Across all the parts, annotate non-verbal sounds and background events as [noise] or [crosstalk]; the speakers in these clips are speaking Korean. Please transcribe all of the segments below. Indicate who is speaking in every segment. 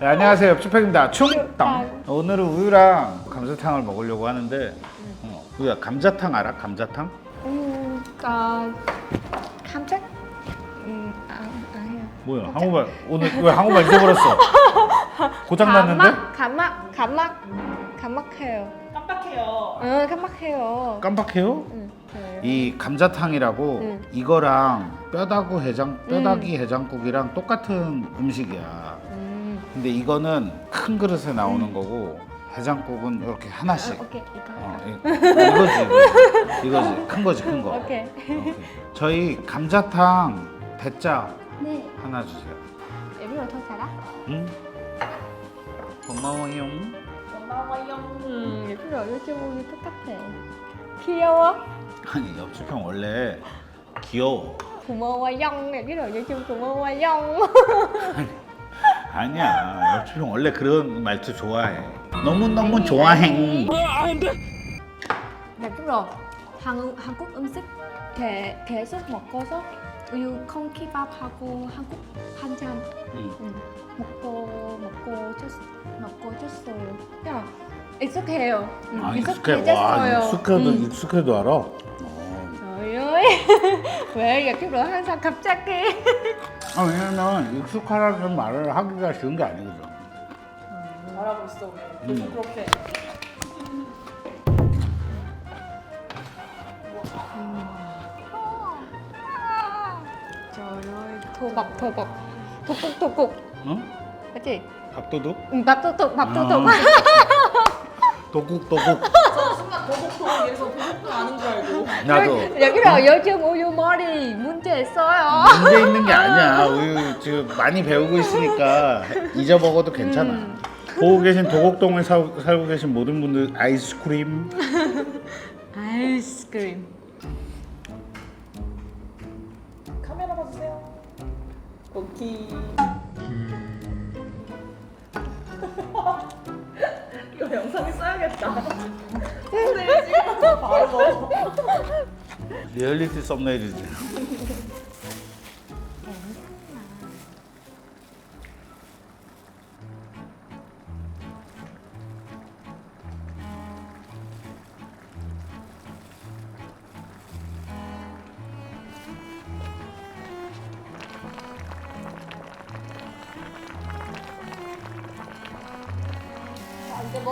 Speaker 1: 네, 안녕하세요. 옆집팩입니다. 충당. 오늘은 우유랑 감자탕을 먹으려고 하는데 어, 우유야 감자탕 알아? 감자탕?
Speaker 2: 음, 어, 감자? 음, 아, 아니요.
Speaker 1: 뭐야? 한국말 오늘 왜 한국말 잊어버렸어? 고장 났는데?
Speaker 2: 감막, 감막, 감막, 감막해요.
Speaker 3: 깜빡해요.
Speaker 2: 응, 감막해요.
Speaker 1: 깜빡해요?
Speaker 2: 응, 그래요.
Speaker 1: 이 감자탕이라고
Speaker 2: 응.
Speaker 1: 이거랑 뼈다구 해장 뼈다귀 해장국이랑 똑같은 음식이야.
Speaker 2: 음,
Speaker 1: 근데 이거는 큰 그릇에 나오는 거고 해장국은 이렇게 하나씩.
Speaker 2: 어, 오케이, 이거.
Speaker 1: 어, 이- 이거지, 이거지, 이거지, 큰 거지, 큰 거.
Speaker 2: 오케이.
Speaker 1: 오케이. 저희 감자탕 대짜
Speaker 2: 네,
Speaker 1: 하나 주세요.
Speaker 2: 여기로 더 살아?
Speaker 1: 응? 고마워요.
Speaker 3: 고마워요.
Speaker 2: 음, 요즘 보기 똑같아. 귀여워?
Speaker 1: 아니 옆집 형 원래 귀여워.
Speaker 2: 고마워요. 여기로 요즘 고마워요.
Speaker 1: 아니야 옆집 형 원래 그런 말투 좋아해. 너무 너무 좋아해.
Speaker 2: 여기로 한, 한국 음식 개, 계속 먹어서 우유 콩키밥하고 한국 반찬
Speaker 1: 응.
Speaker 2: 응. 먹고 먹고 줬 먹고 줬어요. 야 익숙해요. 응,
Speaker 1: 아 익숙해.
Speaker 2: 익숙해졌어요.
Speaker 1: 와 익숙해도
Speaker 2: 응.
Speaker 1: 익숙해도 알아.
Speaker 2: trời ơi [laughs] 왜 여기로 항상 갑자기 [laughs]
Speaker 1: 아 왜냐면 익숙하다는 말을 하기가 쉬운 게 아니거든.
Speaker 3: 잘하고 있어 우리.
Speaker 1: 음.
Speaker 3: 요즘 그렇게.
Speaker 2: trời ơi 토박 토박 톡톡 톡톡
Speaker 1: 응?
Speaker 2: 맞지?
Speaker 1: 밥도둑?
Speaker 2: 응 밥톡톡 밥톡톡
Speaker 1: 아. [laughs] 도국 도국. [laughs]
Speaker 3: 도곡도 이래서 도곡도 아는 줄 알고.
Speaker 1: 나도.
Speaker 2: 여기로 요즘 우유 머리 문제 있어요
Speaker 1: 문제 있는 게 아니야. 우유 지금 많이 배우고 있으니까 잊어먹어도 괜찮아.
Speaker 2: 음.
Speaker 1: 보고 계신 도곡동에 사, 살고 계신 모든 분들 아이스크림.
Speaker 2: 아이스크림
Speaker 3: 카메라 봐주세요. 오키. 이 [laughs] [laughs] 거 영상에 써야겠다. 근데 지금 바로.
Speaker 1: 리얼리티 썸네일이지. [laughs]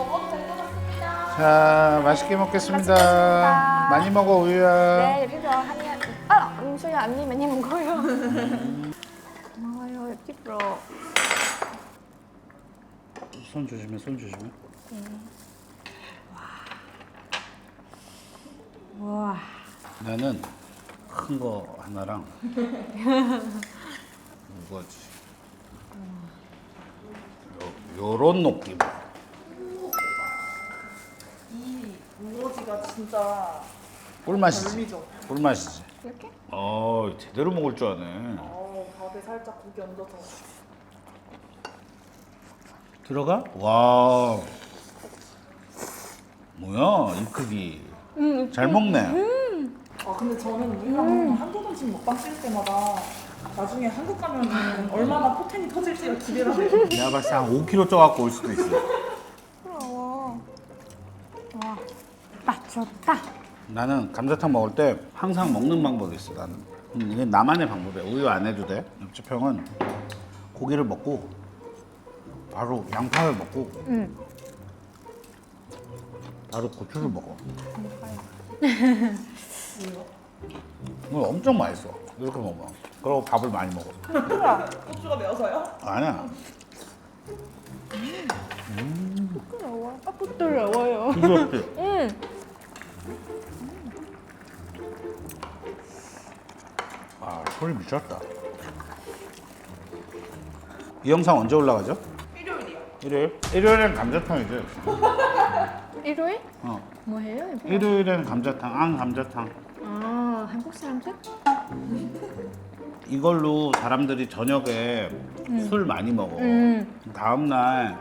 Speaker 3: 먹어도 될 것 같습니다.
Speaker 1: 자, 맛있게 먹겠습니다.
Speaker 2: 맛있겠습니다.
Speaker 1: 많이 먹어 우유야.
Speaker 2: 네 여기로 한입 아 음수야 언니 많이 먹어요 고마워요 옆집으로
Speaker 1: 손 조심해, 손 조심해.
Speaker 2: 우와
Speaker 1: 나는 큰 거 하나랑 [laughs] 이거지. 요, 요런 느낌.
Speaker 3: 진짜
Speaker 1: 꿀맛이지.
Speaker 3: 별미죠.
Speaker 1: 꿀맛이지.
Speaker 2: 이렇게?
Speaker 1: 어, 제대로 먹을 줄 아네.
Speaker 3: 어, 밥에 살짝 고기 얹어서.
Speaker 1: 들어가? 와. 뭐야, 이 크기. 음잘 먹네.
Speaker 3: 아 근데 저는 우리랑 한국 음식 먹방 찍을 때마다 나중에 한국 가면 얼마나 포텐이 터질지를 기대를 해요.
Speaker 1: 내가 봤을 때 한 5kg 쪄갖고 올 수도 있어.
Speaker 2: 좋다
Speaker 1: 나는 감자탕 먹을 때 항상 먹는 방법이 있어. 나는 음, 이게 나만의 방법이야. 우유 안 해도 돼. 옆집 형은 고기를 먹고 바로 양파를 먹고
Speaker 2: 응
Speaker 1: 바로 고추를 먹어. 이거 엄청 맛있어. 이렇게 먹어. 그리고 밥을 많이 먹어.
Speaker 3: 고추가 매워서요?
Speaker 1: 아니야.
Speaker 2: 부러워 아 부드러워요
Speaker 1: 부드럽지? 소리 미쳤다. 이 영상 언제 올라가죠?
Speaker 3: 일요일이요.
Speaker 1: 일요일? 일요일엔 감자탕이죠. [laughs]
Speaker 2: 일요일?
Speaker 1: 어.
Speaker 2: 뭐 해요? 여기?
Speaker 1: 일요일엔 감자탕, 앙 감자탕.
Speaker 2: 아 한국 사람들?
Speaker 1: 이걸로 사람들이 저녁에 술 많이 먹어.
Speaker 2: 음.
Speaker 1: 다음 날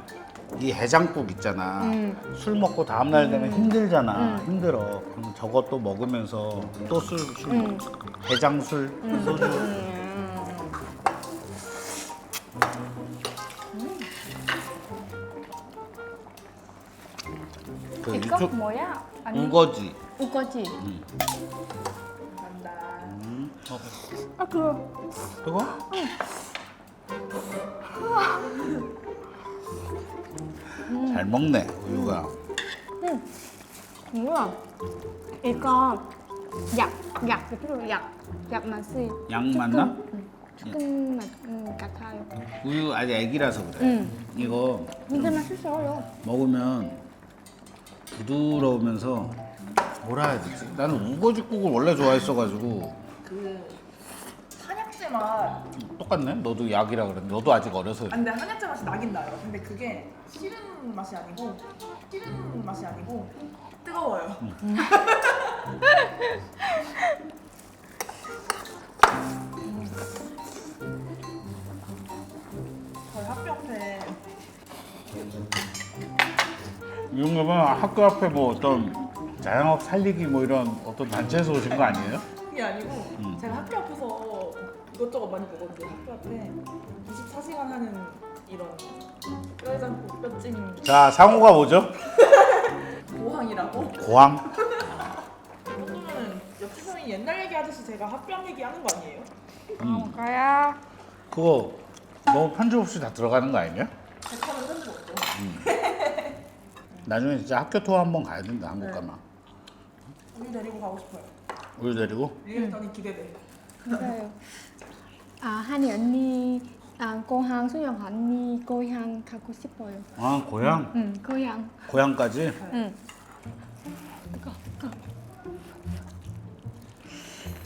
Speaker 1: 이 해장국 있잖아.
Speaker 2: 음.
Speaker 1: 술 먹고 다음날 되면 힘들잖아. 음. 음. 힘들어. 그럼 저것도 먹으면서 또 술, 술.
Speaker 2: 음.
Speaker 1: 해장술, 그 소주. 그
Speaker 2: 이거
Speaker 1: 육수-
Speaker 2: 뭐야? 아니
Speaker 1: 우거지.
Speaker 2: 우거지. 음아 그거
Speaker 1: 그거? [laughs] 잘 먹네 우유가.
Speaker 2: 뭐야? 이거 약, 약, 그 약, 약 맛이
Speaker 1: 양 맞나?
Speaker 2: 음, 조금 맛 음, 같아요.
Speaker 1: 우유 아직 애기라서 그래.
Speaker 2: 음,
Speaker 1: 이거
Speaker 2: 근데 맛있어요.
Speaker 1: 먹으면 부드러우면서 뭐라 해야 되지? 나는 우거지국을 원래 좋아했어가지고
Speaker 3: 그 한약재 맛.
Speaker 1: 똑같네. 너도 약이라 그랬는데 너도 아직 어려서
Speaker 3: 아, 근데 한약재 맛이 나긴 나요. 근데 그게 싫은 맛이 아니고 싫은 맛이 아니고 뜨거워요. 저희 학교 앞에
Speaker 1: 이런 거면 학교 앞에 뭐 어떤 자영업 살리기 뭐 이런 어떤 단체에서 오신 거 아니에요?
Speaker 3: 그게 아니고
Speaker 1: 음.
Speaker 3: 제가 학교 앞에서 이것저것 많이 먹었는데 학교 앞에 24시간 하는 이런 뼈해장국 뼈찜
Speaker 1: 자 상호가 뭐죠?
Speaker 3: 고항이라고
Speaker 1: 고항.
Speaker 3: 그러면 옆집 사람이 옛날 얘기 하듯이 제가 학교 앞 얘기 하는 거 아니에요?
Speaker 1: 음.
Speaker 2: 가야.
Speaker 1: 그거 너무 편집 없이 다 들어가는 거 아니냐?
Speaker 3: 백화는 흔들 없고
Speaker 1: 나중에 진짜 학교 투어 한번 가야 된다 한국
Speaker 3: 네.
Speaker 1: 가면.
Speaker 3: 우리 데리고 가고 싶어요
Speaker 1: 우유 데리고.
Speaker 3: 리액션이 기대돼
Speaker 2: 맞아요. 아 한이 언니, 아 고향 수영 언니 고향 가고 싶어요.
Speaker 1: 아 고향.
Speaker 2: 응, 고향.
Speaker 1: 고향까지.
Speaker 2: 응.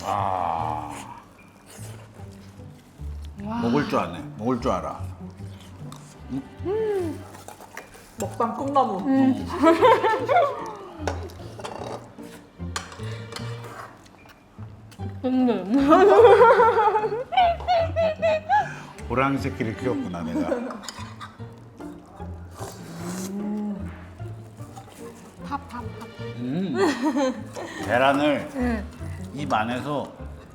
Speaker 1: 아. 먹을 줄 아네. 먹을 줄 알아.
Speaker 3: 먹방 꿈나무
Speaker 2: 음.
Speaker 1: 호랑이 새끼를 키웠구나 내가.
Speaker 2: 밥, 밥, 밥.
Speaker 1: 음. 계란을
Speaker 2: 응.
Speaker 1: 입 안에서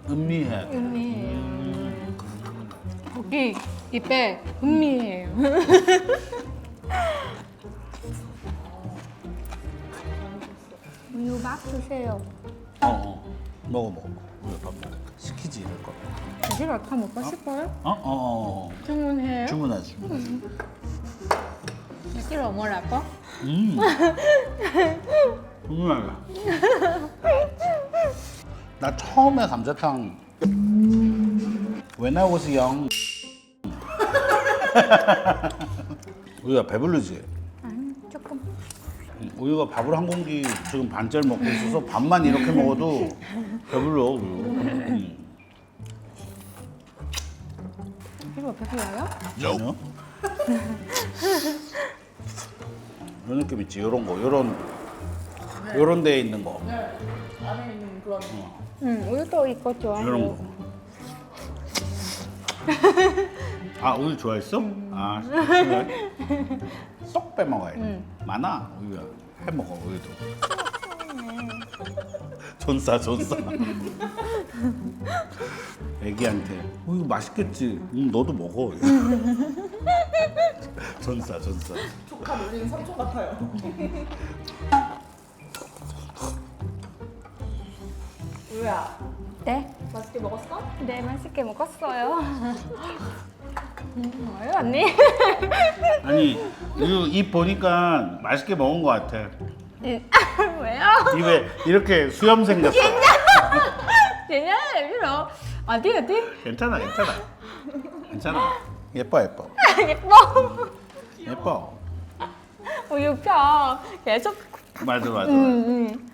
Speaker 1: 음미해야 돼.
Speaker 2: 음미해요. 거기 입에 음미해요. [laughs] 우유 밥 주세요.
Speaker 1: 어, 어. 먹어 먹어. 시키지 이럴 거.
Speaker 2: 제가 다 먹고 싶어요?
Speaker 1: 어? 어, 어. 어.
Speaker 2: 주문해요?
Speaker 1: 주문하지.
Speaker 2: 싫어 뭐라고?
Speaker 1: 음. 궁금하다. [laughs] 나 처음에 감자탕 When I was young [laughs] 우유가 배부르지? 음, 우유가 밥을 한 공기 지금 반째를 먹고 있어서 밥만 이렇게 먹어도 배불러 우유. 음.
Speaker 2: 이거 배불러요?
Speaker 1: 전혀? 이런 느낌 있지 요런 거 요런 요런 데에 있는
Speaker 3: 거네 안에 있는 그런
Speaker 2: 응 우유도 이거 좋아해요.
Speaker 1: 이런 거. 아 우유 좋아했어? 아 싫어해? 쏙 빼먹어야 돼. 많아 우유야. 해 먹어 우유도. [laughs] 존싸 존싸. [laughs] 애기한테 우유 맛있겠지. 응 너도 먹어. [laughs] 존싸 존싸.
Speaker 3: 조카 놀리는 삼촌 같아요 우야
Speaker 2: 네,
Speaker 3: 맛있게 먹었어?
Speaker 2: 네 맛있게 먹었어요. 음, 뭐요 언니?
Speaker 1: 아니 우유 입 보니까 맛있게 먹은 것 같아.
Speaker 2: 네. 왜요?
Speaker 1: 입에 이렇게 수염 생겼어.
Speaker 2: 진짜 싫어. 어디 어디?
Speaker 1: 괜찮아 괜찮아. 괜찮아. 예뻐 예뻐. [laughs]
Speaker 2: 예뻐.
Speaker 1: 예뻐.
Speaker 2: 우유 펴. 계속.
Speaker 1: 맞아 맞아.
Speaker 2: 음, 음.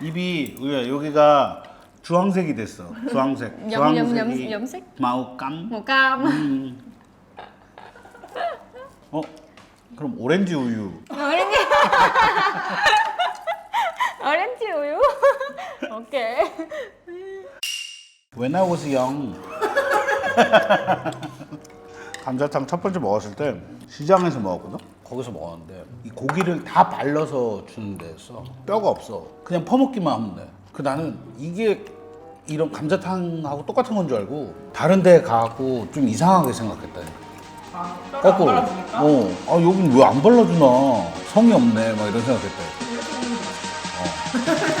Speaker 1: 입이 우야 여기가 주황색이 됐어. [laughs] 주황색.
Speaker 2: 염, 염, 염, 염색?
Speaker 1: 마우감.
Speaker 2: màu cam.
Speaker 1: 음. 어? 그럼 오렌지 우유.
Speaker 2: 오렌지. [laughs] 오렌지 우유. [laughs] 오케이.
Speaker 1: When I was young. 감자탕 첫 번째 먹었을 때 시장에서 먹었거든. 거기서 먹었는데 이 고기를 다 발라서 주는 데였어. 뼈가 없어. 그냥 퍼먹기만 하면 돼. 그 나는 이게 이런 감자탕하고 똑같은 건 줄 알고 다른 데 가고 좀 이상하게 생각했다니까.
Speaker 3: 아,
Speaker 1: 거꾸로. 어, 아 여긴 왜 안 발라주나? 성이 없네, 막 이런
Speaker 3: 보면
Speaker 1: 어.